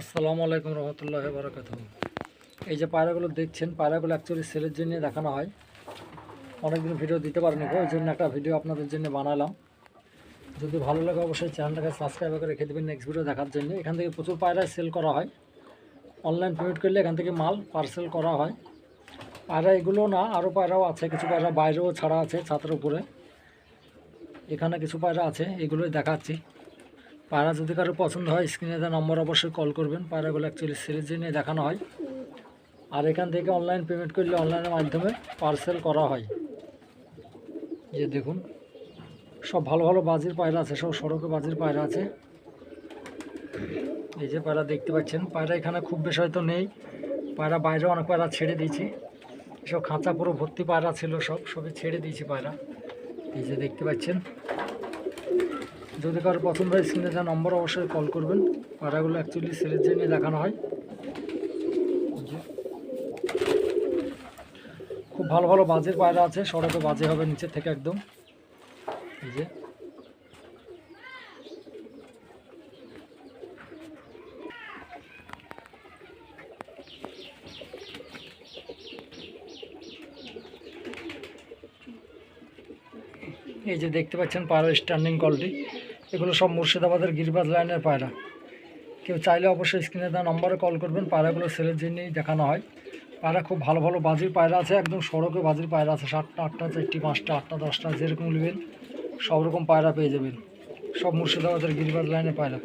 আসসালামু আলাইকুম রহমতুল্লাহ বারকাত এই যে পায়রাগুলো দেখছেন, পায়রাগুলো অ্যাকচুয়ালি সেলের জন্য দেখানো হয়। অনেকদিন ভিডিও দিতে পারেনি ওই জন্য একটা ভিডিও আপনাদের জন্য বানালাম। যদি ভালো লাগে অবশ্যই চ্যানেলটাকে সাবস্ক্রাইব করে রেখে দেবেন নেক্সট ভিডিও দেখার জন্য। এখান থেকে প্রচুর পায়রায় সেল করা হয়। অনলাইন পেমেন্ট করলে এখান থেকে মাল পার্সেল করা হয়। পায়রা এগুলো না আরও পায়রাও আছে, কিছু পায়রা বাইরেও ছাড়া আছে ছাদের উপরে। এখানে কিছু পায়রা আছে, এগুলোই দেখাচ্ছি। পায়রা যদি কারও পছন্দ হয় স্ক্রিনে দেওয়া নম্বর অবশ্যই কল করবেন। পায়রাগুলো অ্যাকচুয়ালি সেলের জন্য দেখানো হয়। আর এখান থেকে অনলাইন পেমেন্ট করলে অনলাইনের মাধ্যমে পার্সেল করা হয়। যে দেখুন, সব ভালো ভালো বাজির পায়রা আছে, সব সড়কে বাজির পায়রা আছে। এই যে পায়রা দেখতে পাচ্ছেন পায়রা এখানে খুব বেশি হয়তো নেই। পায়রা বাইরে অনেক পায়রা ছেড়ে দিয়েছি। সব খাঁচা পুরো ভর্তি পায়রা ছিল সব, সবই ছেড়ে দিয়েছি পায়রা এই যে দেখতে পাচ্ছেন। যদি কারও পছন্দ হয় স্ক্রিনে যা নম্বর অবশ্যই কল করবেন। পাড়াগুলো অ্যাকচুয়ালি সেলের জন্য দেখানো হয়। খুব ভালো ভালো বাজের পায়রা আছে, সড়কে বাজে হবে নিচে থেকে একদম। এই যে। এই যে দেখতে পাচ্ছেন পায়রা স্ট্যান্ডিং কলটি এগুলো সব মুর্শিদাবাদের গিরিবাজ লাইনের পায়রা। কেউ চাইলে অবশ্যই স্ক্রিনে দেওয়া নম্বরে কল করবেন, পায়রাগুলো সেলের জন্যই দেখানো হয়। পায়রা খুব ভালো ভালো বাজির পায়রা আছে, একদম সড়কে বাজির পায়রা আছে, সাতটা, আটটা, চারটি, পাঁচটা, আটটা, দশটা, যেরকম নেবেন, সব রকম পায়রা পেয়ে যাবেন। সব মুর্শিদাবাদের গিরিবাজ লাইনের পায়রা।